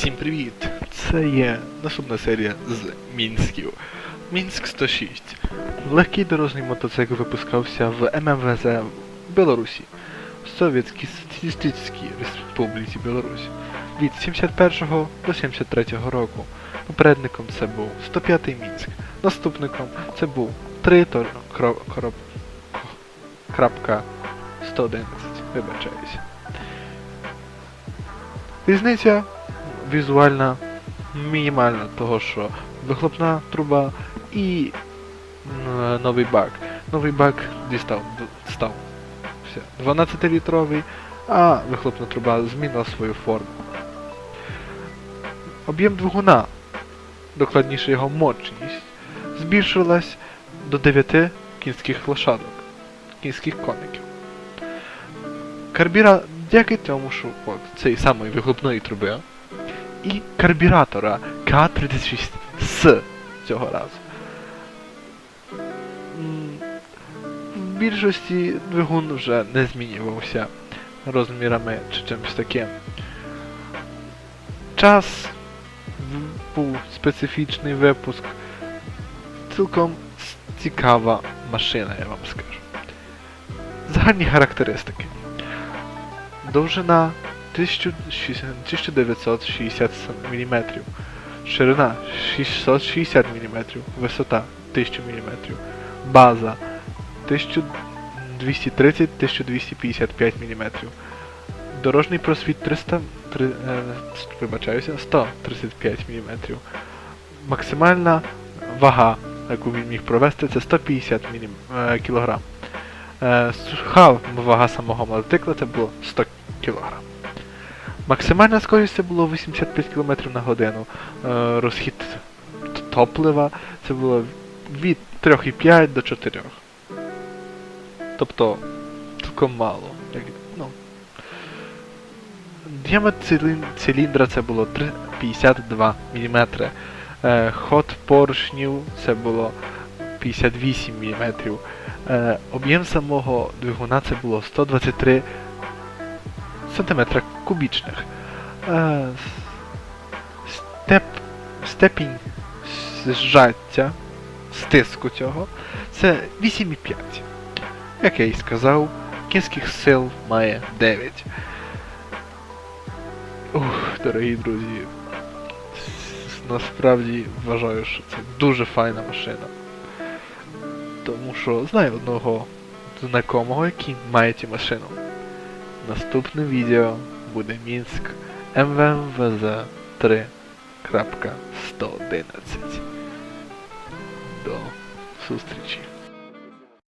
Всім привіт! Це є наступна серія з Мінськів. Мінськ 106. Легкий дорожній мотоцикл випускався в ММВЗ в Білорусі, Совєтській Соціалістичній Республіці Білорусь від 71 до 73 року. Попередником це був 105-й Мінськ. Наступником це був 3 тор... кро... короб... крапка 111. Вибачаюся. Різниця візуальна мінімальна того, що вихлопна труба і новий бак. Новий бак дістав став все, 12-літровий, а вихлопна труба змінила свою форму. Об'єм двигуна, докладніше його мощність, збільшилась до 9 кінських лошадок, кінських коників. Карбіра, дяки тому, що от, цієї самої вихлопної труби і карбюратора К-36С цього разу. М, В більшості двигун вже не змінювався розмірами чи чимось таким. Час в- був специфічний випуск. Цілком с- цікава машина, я вам скажу. Загальні характеристики. Довжина 1960 мм, ширина 660 мм, висота 1000 мм, база 1230-1255 мм, дорожній просвіт 300, три- е, вибачаюся, 135 мм, максимальна вага, яку він міг провести, це 150 мм, е, кг. Суха вага самого мотоцикла це було 100 кг. Максимальна скорість це було 85 км на годину. Е, розхід топлива це було від 3,5 до 4. Тобто цілком мало. Ну. Діаметр цилін- циліндра це було 52 мм. Е, ход поршнів це було 58 мм. Е, об'єм самого двигуна це було 123 сантиметра кубічних. Е, степ, степінь зжаття, стиску цього це 8,5. Як я і сказав, кінських сил має 9. Ух, дорогі друзі. Насправді вважаю, що це дуже файна машина. Тому що знаю одного знайомого, який має цю машину. Наступне відео буде Мінськ МВМВЗ 3.111. До зустрічі.